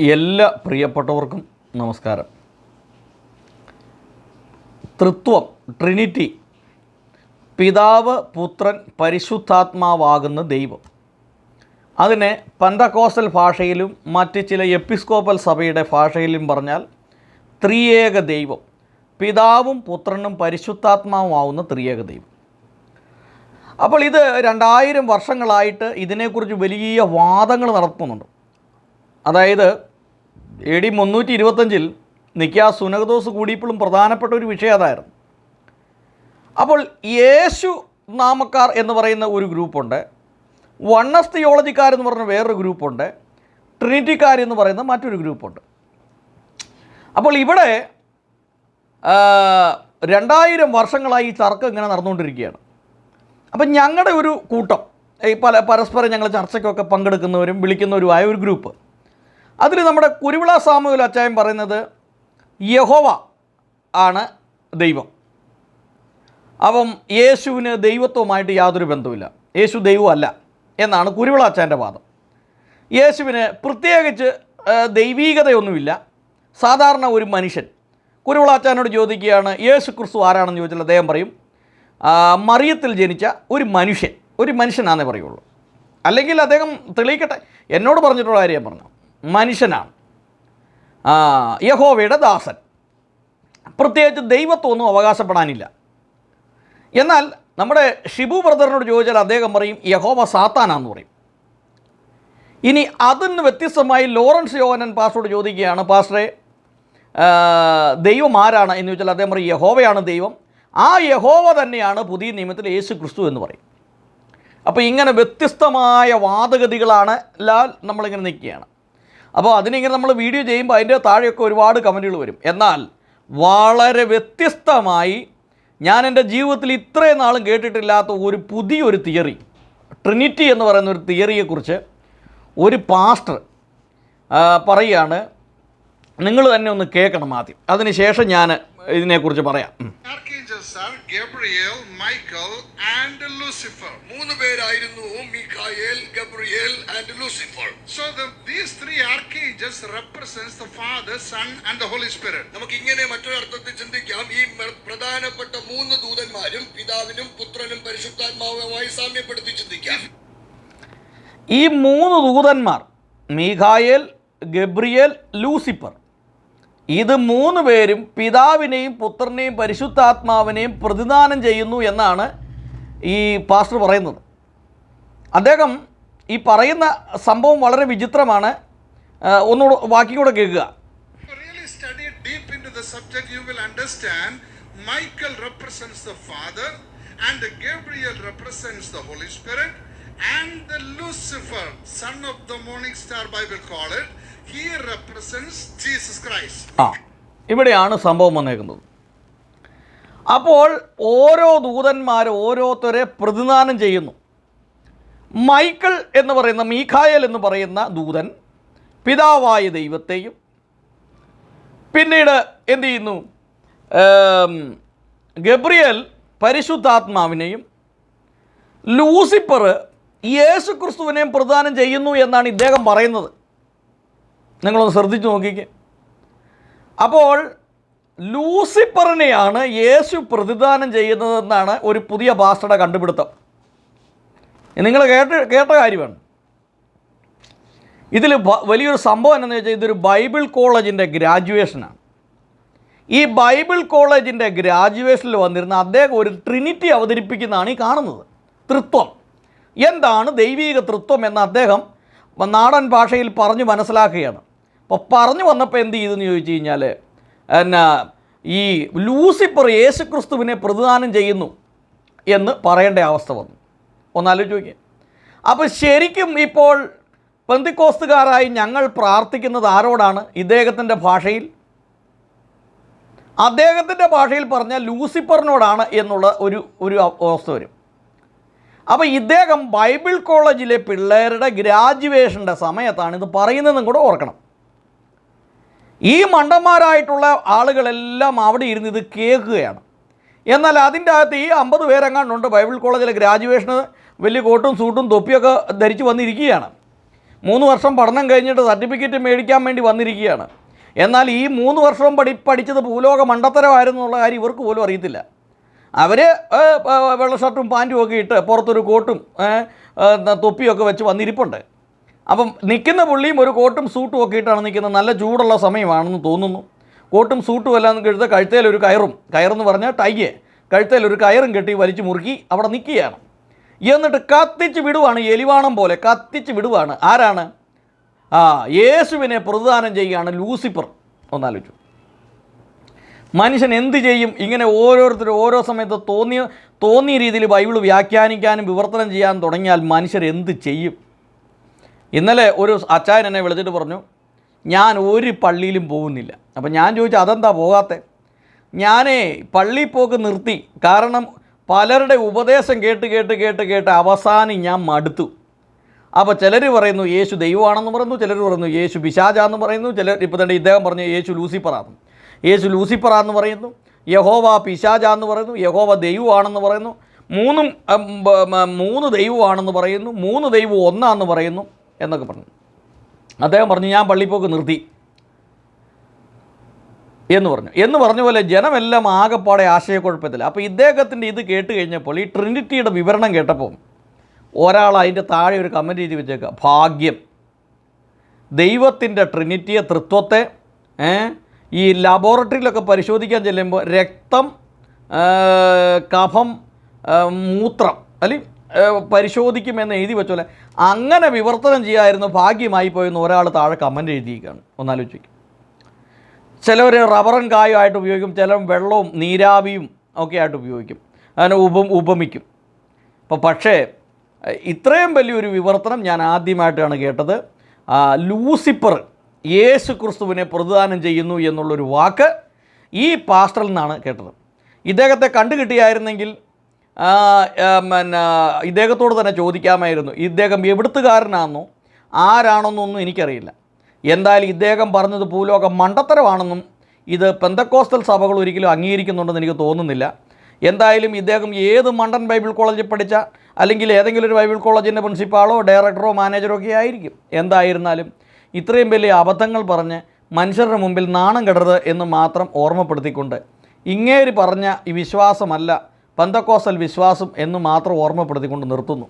എല്ലാ പ്രിയപ്പെട്ടവർക്കും നമസ്കാരം. തൃത്വം ട്രിനിറ്റി പിതാവ് പുത്രൻ പരിശുദ്ധാത്മാവാകുന്ന ദൈവം. അതിനെ പന്തക്കോസൽ ഭാഷയിലും മറ്റ് ചില എപ്പിസ്കോപ്പൽ സഭയുടെ ഭാഷയിലും പറഞ്ഞാൽ ത്രിയേക ദൈവം. പിതാവും പുത്രനും പരിശുദ്ധാത്മാവുമാവുന്ന ത്രിയേക ദൈവം. അപ്പോൾ ഇത് രണ്ടായിരം വർഷങ്ങളായിട്ട് ഇതിനെക്കുറിച്ച് വലിയ വാദങ്ങൾ നടത്തുന്നുണ്ട്. അതായത് എ ഡി മുന്നൂറ്റി ഇരുപത്തഞ്ചിൽ നിക്കാ സുനകദോസ് കൂടിയപ്പോഴും പ്രധാനപ്പെട്ട ഒരു വിഷയം അതായിരുന്നു. അപ്പോൾ യേശു നാമക്കാർ എന്ന് പറയുന്ന ഒരു ഗ്രൂപ്പുണ്ട് വണ്ണസ് തിയോളജിക്കാർ എന്ന് പറഞ്ഞ വേറൊരു ഗ്രൂപ്പുണ്ട് ട്രിനിറ്റിക്കാർ എന്ന് പറയുന്ന മറ്റൊരു ഗ്രൂപ്പുണ്ട്. അപ്പോൾ ഇവിടെ രണ്ടായിരം വർഷങ്ങളായി ഈ തർക്കം ഇങ്ങനെ നടന്നുകൊണ്ടിരിക്കുകയാണ്. അപ്പം ഞങ്ങളുടെ ഒരു കൂട്ടം ഈ പല പരസ്പരം ഞങ്ങൾ ചർച്ചയ്ക്കൊക്കെ പങ്കെടുക്കുന്നവരും വിളിക്കുന്നവരുമായ ഒരു ഗ്രൂപ്പ്. അതിൽ നമ്മുടെ കുരുവിള സാമുവൽ അച്ചായൻ പറയുന്നത് യഹോവ ആണ് ദൈവം. അപ്പം യേശുവിന് ദൈവത്വമായിട്ട് യാതൊരു ബന്ധവുമില്ല. യേശു ദൈവമല്ല എന്നാണ് കുരുവിള അച്ചായന്റെ വാദം. യേശുവിന് പ്രത്യേകിച്ച് ദൈവീകതയൊന്നുമില്ല. സാധാരണ ഒരു മനുഷ്യൻ. കുരുവിള അച്ചാനോട് ചോദിക്കുകയാണ് യേശു ക്രിസ്തു ആരാണെന്ന് ചോദിച്ചാൽ അദ്ദേഹം പറയും മറിയത്തിൽ ജനിച്ച ഒരു മനുഷ്യൻ ഒരു മനുഷ്യനാണെന്നേ പറയുള്ളൂ. അല്ലെങ്കിൽ അദ്ദേഹം തെളിയിക്കട്ടെ? എന്നോട് പറഞ്ഞിട്ടുള്ള കാര്യം പറഞ്ഞു. മനുഷ്യനാണ്. യഹോവയുടെ ദാസൻ. പ്രത്യേകിച്ച് ദൈവത്വമൊന്നും അവകാശപ്പെടാനില്ല. എന്നാൽ നമ്മുടെ ഷിബു ബ്രദറിനോട് ചോദിച്ചാൽ അദ്ദേഹം പറയും യഹോവ സാത്താനാന്ന് പറയും. ഇനി അതിന് വ്യത്യസ്തമായി ലോറൻസ് യോഹനൻ പാസ്റ്ററോട് ചോദിക്കുകയാണ് പാസ്റ്ററെ ദൈവം ആരാണ്? എന്ന് ചോദിച്ചാൽ അദ്ദേഹം പറയും യഹോവയാണ് ദൈവം. ആ യഹോവ തന്നെയാണ് പുതിയ നിയമത്തിൽ യേശു ക്രിസ്തു എന്ന് പറയും. അപ്പോൾ ഇങ്ങനെ വ്യത്യസ്തമായ വാദഗതികളാണ് ലാൽ നമ്മളിങ്ങനെ നിൽക്കുകയാണ്. അപ്പോൾ അതിനിങ്ങനെ നമ്മൾ വീഡിയോ ചെയ്യുമ്പോൾ അതിന്റെ താഴെയൊക്കെ ഒരുപാട് കമന്റുകൾ വരും. എന്നാൽ വളരെ വ്യത്യസ്തമായി ഞാൻ എന്റെ ജീവിതത്തിൽ ഇത്രയും നാളും കേട്ടിട്ടില്ലാത്ത ഒരു പുതിയൊരു തിയറി ട്രിനിറ്റി എന്ന് പറയുന്ന ഒരു തിയറിയെക്കുറിച്ച് ഒരു പാസ്റ്റർ പറയുകയാണ്. നിങ്ങൾ തന്നെ ഒന്ന് കേൾക്കണം ആദ്യം. അതിനുശേഷം ഞാൻ ഇതിനെക്കുറിച്ച് പറയാം. മൂന്ന് പേരായിരുന്നു മിഖായേൽ ഗബ്രിയേൽ ആൻഡ് ലൂസിഫർ. നമുക്ക് ഇങ്ങനെ മറ്റൊരർത്ഥത്തിൽ ചിന്തിക്കാം. ഈ പ്രധാനപ്പെട്ട മൂന്ന് ദൂതന്മാരും പിതാവിനും പുത്രനും പരിശുദ്ധാത്മാവുമായി സാമ്യപ്പെടുത്തി ചിന്തിക്കാം. ഈ മൂന്ന് ദൂതന്മാർ മീഖായേൽ ഗബ്രിയേൽ ലൂസിഫർ ഇത് മൂന്ന് പേരും പിതാവിനെയും പുത്രനെയും പരിശുദ്ധാത്മാവിനെയും പ്രതിദാനം ചെയ്യുന്നു എന്നാണ് ഈ പാസ്റ്റർ പറയുന്നത് അദ്ദേഹം ഈ പറയുന്ന സംഭവം വളരെ വിചിത്രമാണ് ഒന്നുകൂടെ ബാക്കി കൂടെ കേൾക്കുക Michael represents the Father, and Gabriel represents the Holy Spirit, and the Lucifer, son of the morning star, Bible call it, ആ ഇവിടെയാണ് സംഭവം വന്നേക്കുന്നത്. അപ്പോൾ ഓരോ ദൂതന്മാർ ഓരോരുത്തരെ പ്രതിദാനം ചെയ്യുന്നു. മൈക്കിൾ എന്ന് പറയുന്ന മീഖായൽ എന്ന് പറയുന്ന ദൂതൻ പിതാവായ ദൈവത്തെയും പിന്നീട് എന്ത് ചെയ്യുന്നു? ഗബ്രിയേൽ പരിശുദ്ധാത്മാവിനെയും ലൂസിപ്പർ യേശുക്രിസ്തുവിനെയും പ്രദാനം ചെയ്യുന്നു എന്നാണ് ഇദ്ദേഹം പറയുന്നത്. നിങ്ങളൊന്ന് ശ്രദ്ധിച്ചു നോക്കിക്കേ. അപ്പോൾ ലൂസിഫറിനെയാണ് യേശു പ്രതിദാനം ചെയ്യുന്നതെന്നാണ് ഒരു പുതിയ ഭാഷയുടെ കണ്ടുപിടുത്തം. നിങ്ങൾ കേട്ട് കേട്ട കാര്യമാണ്. ഇതിൽ വലിയൊരു സംഭവം എന്താണെന്ന് വെച്ചാൽ ഇതൊരു ബൈബിൾ കോളേജിന്റെ ഗ്രാജുവേഷനാണ്. ഈ ബൈബിൾ കോളേജിന്റെ ഗ്രാജുവേഷനിൽ വന്നിരുന്ന അദ്ദേഹം ഒരു ട്രിനിറ്റി അവതരിപ്പിക്കുന്നതാണ് ഈ കാണുന്നത്. തൃത്വം. എന്താണ് ദൈവീക തൃത്വം എന്ന് അദ്ദേഹം നാടൻ ഭാഷയിൽ പറഞ്ഞു മനസ്സിലാക്കുകയാണ്. അപ്പോൾ പറഞ്ഞു വന്നപ്പോൾ എന്ത് ചെയ്തെന്ന് ചോദിച്ചു കഴിഞ്ഞാൽ എന്നാ ഈ ലൂസിഫർ യേശുക്രിസ്തുവിനെ പ്രതിദാനം ചെയ്യുന്നു എന്ന് പറയേണ്ട അവസ്ഥ വന്നു. ഒന്നാലോചിച്ച് നോക്കിയേ. അപ്പോൾ ശരിക്കും ഇപ്പോൾ പെന്തിക്കോസ്തുകാരായി ഞങ്ങൾ പ്രാർത്ഥിക്കുന്നത് ആരോടാണ്? ഇദ്ദേഹത്തിന്റെ ഭാഷയിൽ. അദ്ദേഹത്തിന്റെ ഭാഷയിൽ പറഞ്ഞാൽ ലൂസിഫറിനോടാണ് എന്നുള്ള ഒരു ഒരു അവസ്ഥ വരും. അപ്പോൾ ഇദ്ദേഹം ബൈബിൾ കോളേജിലെ പിള്ളേരുടെ ഗ്രാജുവേഷന്റെ സമയത്താണ് ഇത് പറയുന്നതെന്നും കൂടെ ഓർക്കണം. ഈ മണ്ടന്മാരായിട്ടുള്ള ആളുകളെല്ലാം അവിടെ ഇരുന്ന് ഇത് കേൾക്കുകയാണ്. എന്നാൽ അതിന്റെ അകത്ത് ഈ അമ്പത് പേരെങ്ങാണ്ടുണ്ട് ബൈബിൾ കോളേജിലെ ഗ്രാജുവേഷന് വലിയ കോട്ടും സൂട്ടും തൊപ്പിയൊക്കെ ധരിച്ച് വന്നിരിക്കുകയാണ്. മൂന്ന് വർഷം പഠനം കഴിഞ്ഞിട്ട് സർട്ടിഫിക്കറ്റ് മേടിക്കാൻ വേണ്ടി വന്നിരിക്കുകയാണ്. എന്നാൽ ഈ മൂന്ന് വർഷം പഠി പഠിച്ചത് ഭൂലോക മണ്ടത്തരമായിരുന്നു എന്നുള്ള കാര്യം ഇവർക്ക് പോലും അറിയത്തില്ല. അവർ വെള്ള ഷർട്ടും പാന്റും ഒക്കെ ഇട്ട് പുറത്തൊരു കോട്ടും തൊപ്പിയൊക്കെ വെച്ച് വന്നിരിപ്പുണ്ട്. അപ്പം നിൽക്കുന്ന പുള്ളിയും ഒരു കോട്ടും സൂട്ടും ഒക്കെ ഇട്ടാണ് നിൽക്കുന്നത്. നല്ല ചൂടുള്ള സമയമാണെന്ന് തോന്നുന്നു. കോട്ടും സൂട്ടും എല്ലാം കഴുത്ത കഴുത്തേൽ ഒരു കയറും. കയറെന്ന് പറഞ്ഞാൽ ടൈയെ. കഴുത്തേൽ ഒരു കയറും കെട്ടി വലിച്ചു മുറുക്കി അവിടെ നിൽക്കുകയാണ്. എന്നിട്ട് കത്തിച്ച് വിടുവാണ് എലിവാണം പോലെ. കത്തിച്ച് വിടുവാണ്. ആരാണ്? ആ യേശുവിനെ പ്രതിദാനം ചെയ്യുകയാണ് ലൂസിഫർ. ഒന്നാലോചിച്ചു മനുഷ്യൻ എന്ത് ചെയ്യും? ഇങ്ങനെ ഓരോരുത്തരും ഓരോ സമയത്ത് തോന്നിയ തോന്നിയ രീതിയിൽ ബൈബിൾ വ്യാഖ്യാനിക്കാനും വിവർത്തനം ചെയ്യാൻ തുടങ്ങിയാൽ മനുഷ്യർ എന്ത് ചെയ്യും? ഇന്നലെ ഒരു അച്ചായൻ എന്നെ വിളിച്ചിട്ട് പറഞ്ഞു ഞാൻ ഒരു പള്ളിയിലും പോകുന്നില്ല. അപ്പം ഞാൻ ചോദിച്ചു അതെന്താ പോകാത്തത് ഞാനേ പള്ളി പോക്ക് നിർത്തി കാരണം പലരുടെ ഉപദേശം കേട്ട് കേട്ട് കേട്ട് കേട്ട് അവസാനം ഞാൻ മടുത്തു. അപ്പോൾ ചിലർ പറയുന്നു യേശു ദൈവമാണെന്ന് പറയുന്നു ചിലർ പറയുന്നു യേശു പിശാചാന്ന് പറയുന്നു ചിലർ ഇപ്പോൾ തന്നെ ഇദ്ദേഹം പറഞ്ഞു യേശു ലൂസിപ്പറാന്ന് യേശു ലൂസിപ്പറാന്ന് പറയുന്നു യഹോവ പിശാചാന്ന് പറയുന്നു യഹോവ ദൈവമാണെന്ന് പറയുന്നു മൂന്നും മൂന്ന് ദൈവമാണെന്ന് പറയുന്നു മൂന്ന് ദൈവം ഒന്നാന്ന് പറയുന്നു. എന്നൊക്കെ പറഞ്ഞു. അദ്ദേഹം പറഞ്ഞു ഞാൻ പള്ളിപ്പോക്ക് നിർത്തി. എന്ന് പറഞ്ഞു. എന്ന് പറഞ്ഞ പോലെ ജനമെല്ലാം ആകെപ്പാടെ ആശയക്കുഴപ്പത്തില്ല അപ്പോൾ ഇദ്ദേഹത്തിന്റെ ഇത് കേട്ട് കഴിഞ്ഞപ്പോൾ ഈ ട്രിനിറ്റിയുടെ വിവരണം കേട്ടപ്പോൾ ഒരാൾ അതിന്റെ താഴെ ഒരു കമന്റ് ചെയ്ത് വെച്ചേക്കുക ഭാഗ്യം. ദൈവത്തിന്റെ ട്രിനിറ്റിയെ തൃത്വത്തെ ഈ ലബോറട്ടറിയിലൊക്കെ പരിശോധിക്കാൻ ചെല്ലുമ്പോൾ രക്തം കഫം മൂത്രം അല്ലെങ്കിൽ പരിശോധിക്കുമെന്ന് എഴുതി വെച്ചോലെ. അങ്ങനെ വിവർത്തനം ചെയ്യായിരുന്നു ഭാഗ്യമായി പോയെന്ന് ഒരാൾ താഴെ കമന്റ് എഴുതിയിരിക്കുകയാണ്. ഒന്നാലോചിക്കും. ചിലവർ റബ്ബറും കായുമായിട്ട് ഉപയോഗിക്കും ചിലർ വെള്ളവും നീരാവിയും ഒക്കെ ആയിട്ട് ഉപയോഗിക്കും. അതിനെ ഉപം ഉപമിക്കും. അപ്പോൾ പക്ഷേ ഇത്രയും വലിയൊരു വിവർത്തനം ഞാൻ ആദ്യമായിട്ടാണ് കേട്ടത്. ലൂസിപ്പർ യേശു ക്രിസ്തുവിനെ പ്രതിദാനം ചെയ്യുന്നു എന്നുള്ളൊരു വാക്ക് ഈ പാസ്റ്ററിൽ നിന്നാണ് കേട്ടത്. ഇദ്ദേഹത്തെ കണ്ടു കിട്ടിയായിരുന്നെങ്കിൽ ആ, ആ, പിന്നെ ഇദ്ദേഹത്തോട് തന്നെ ചോദിക്കാമായിരുന്നു. ഇദ്ദേഹം എവിടുത്തുകാരനാണെന്നോ ആരാണെന്നൊന്നും എനിക്കറിയില്ല. എന്തായാലും ഇദ്ദേഹം പറഞ്ഞത് ഭൂലോക മണ്ടത്തരമാണെന്നും ഇത് പെന്തക്കോസ്റ്റൽ സഭകൾ ഒരിക്കലും അംഗീകരിക്കുന്നുണ്ടെന്ന് എനിക്ക് തോന്നുന്നില്ല. എന്തായാലും ഇദ്ദേഹം ഏത് മണ്ടൻ ബൈബിൾ കോളേജിൽ പഠിച്ച അല്ലെങ്കിൽ ഏതെങ്കിലും ഒരു ബൈബിൾ കോളേജിന്റെ പ്രിൻസിപ്പാളോ ഡയറക്ടറോ മാനേജറോ ഒക്കെ ആയിരിക്കും. എന്തായിരുന്നാലും ഇത്രയും വലിയ അബദ്ധങ്ങൾ പറഞ്ഞ് മനുഷ്യരുടെ മുമ്പിൽ നാണം കെടരുത് എന്ന് മാത്രം ഓർമ്മപ്പെടുത്തിക്കൊണ്ട് ഇങ്ങേര് പറഞ്ഞ ഈ വിശ്വാസമല്ല പന്തക്കോസൽ വിശ്വാസം എന്ന് മാത്രം ഓർമ്മപ്പെടുത്തിക്കൊണ്ട് നിർത്തുന്നു.